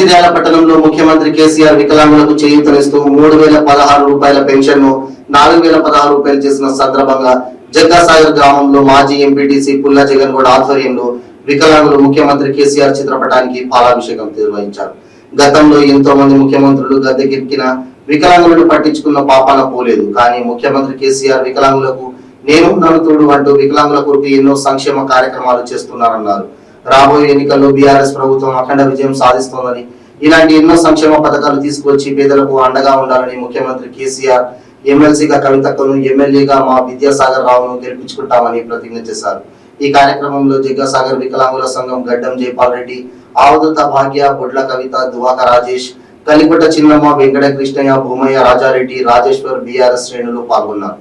మంచిర్యాల పట్టణంలో ముఖ్యమంత్రి కేసీఆర్ వికలాంగులకు చేయూతనిస్తూ మూడు వేల పదహారు రూపాయల పెన్షన్ను నాలుగు వేల పదహారు రూపాయలు చేసిన సందర్భంగా జగ్గాసాగర్ గ్రామంలో మాజీ ఎంపీటీసీ పుల్ల జగన్ గౌడ్ ఆధ్వర్యంలో వికలాంగులు ముఖ్యమంత్రి కేసీఆర్ చిత్రపటానికి పాలాభిషేకం నిర్వహించారు. గతంలో ఎంతో మంది ముఖ్యమంత్రులు గద్దెకెక్కిన వికలాంగులను పట్టించుకున్న పాపాన పోలేదు. కానీ ముఖ్యమంత్రి కేసీఆర్ వికలాంగులకు నేను నన్ను తోడు అంటూ వికలాంగుల కొరకు ఎన్నో సంక్షేమ కార్యక్రమాలు చేస్తున్నారన్నారు. రాబోయే ఎన్నికల్లో బీఆర్ఎస్ ప్రభుత్వం అఖండ విజయం సాధిస్తోందని ఇలాంటి ఎన్నో సంక్షేమ పథకాలు తీసుకొచ్చి పేదలకు అండగా ఉండాలని ముఖ్యమంత్రి కేసీఆర్ ఎమ్మెల్సీగా కవితక్కను ఎమ్మెల్యేగా మా విద్యాసాగర్ రావును గెలిపించుకుంటామని ప్రతిజ్ఞ చేశారు. ఈ కార్యక్రమంలో జగ్గాసాగర్ వికలాంగుల సంఘం గడ్డం జైపాల్ రెడ్డి ఆవదత భాగ్య బొడ్ల కవిత దువాక రాజేష్ కలిగుట్ట చిన్నమ్మ వెంకట కృష్ణయ్య భూమయ్య రాజారెడ్డి రాజేశ్వర్ బీఆర్ఎస్ శ్రేణులు పాల్గొన్నారు.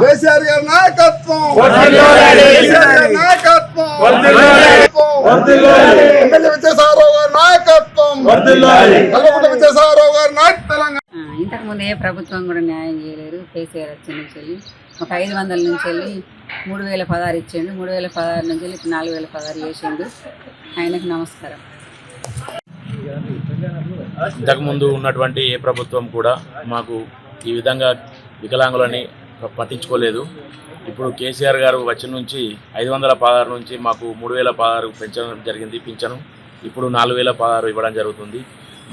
కేసీఆర్ గారి నాయకత్వం. వర్ధిల్లాలి. కేసీఆర్ గారి నాయకత్వం. వర్ధిల్లాలి. వర్ధిల్లాలి. ఎమ్మెల్యే విజయసాయిరావు గారి నాయకత్వం. వర్ధిల్లాలి. కల్వకుంట్ల విజయసాయిరావు గారి నాయకత్వం. తెలంగాణ ఆ, ఇంతకుముందు ఏ ప్రభుత్వం కూడా న్యాయం చేయలేరు కేసీఆర్ వచ్చిన నుంచి వెళ్ళి ఒక ఐదు వందల నుంచి వెళ్ళి మూడు వేల పదహారు ఇచ్చిండు. మూడు వేల పదహారు నుంచి వెళ్ళి నాలుగు వేల పదహారు చేసిండు. ఆయనకు నమస్కారం. ఇంతకుముందు ఉన్నటువంటి ఏ ప్రభుత్వం కూడా మాకు ఈ విధంగా వికలాంగులని పట్టించుకోలేదు. ఇప్పుడు కేసీఆర్ గారు వచ్చిన నుంచి ఐదు వందల పదహారు నుంచి మాకు మూడు వేల పదహారు పెంచడం జరిగింది పింఛను. ఇప్పుడు నాలుగు వేల పదహారు ఇవ్వడం జరుగుతుంది.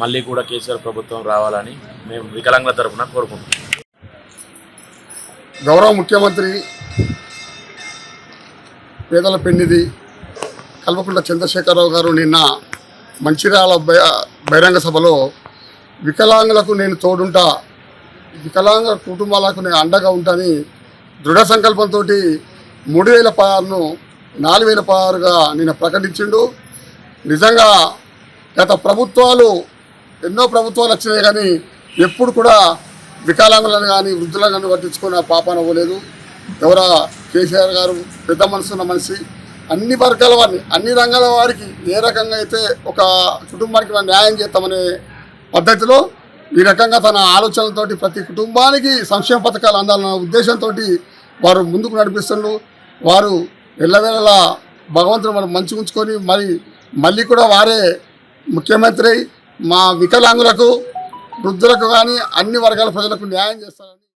మళ్ళీ కూడా కేసీఆర్ ప్రభుత్వం రావాలని మేము వికలాంగుల తరఫున కోరుకుంటున్నాం. గౌరవ ముఖ్యమంత్రి పేదల పెన్నిది కల్వకుంట్ల చంద్రశేఖరరావు గారు నిన్న మంచిర్యాల బహిరంగ సభలో వికలాంగులకు నేను తోడుంటా వికలాంగ కుటుంబాలకు నేను అండగా ఉంటాని దృఢ సంకల్పంతో మూడు వేల పదహారును నాలుగు వేల పదహారుగా నేను ప్రకటించిండు. నిజంగా గత ప్రభుత్వాలు ఎన్నో ప్రభుత్వాలు వచ్చినాయి కానీ ఎప్పుడు కూడా వికలాంగులను కానీ వృద్ధులను కానీ పట్టించుకున్న పాపాన పోలేదు ఎవరా కేసీఆర్ గారు పెద్ద మనసున్న మనిషి. అన్ని వర్గాల వారిని అన్ని రంగాల వారికి ఏ రకంగా అయితే ఒక కుటుంబానికి మనం న్యాయం చేస్తామనే పద్ధతిలో ఈ రకంగా తన ఆలోచనలతోటి ప్రతి కుటుంబానికి సంక్షేమ పథకాలు అందాలన్న ఉద్దేశంతో వారు ముందుకు నడిపిస్తున్నారు వారు ఎల్లవేళలా భగవంతుడు మనం మంచి ఉంచుకొని మరి మళ్ళీ కూడా వారే ముఖ్యమంత్రి మా వికలాంగులకు వృద్ధులకు కానీ అన్ని వర్గాల ప్రజలకు న్యాయం చేస్తారని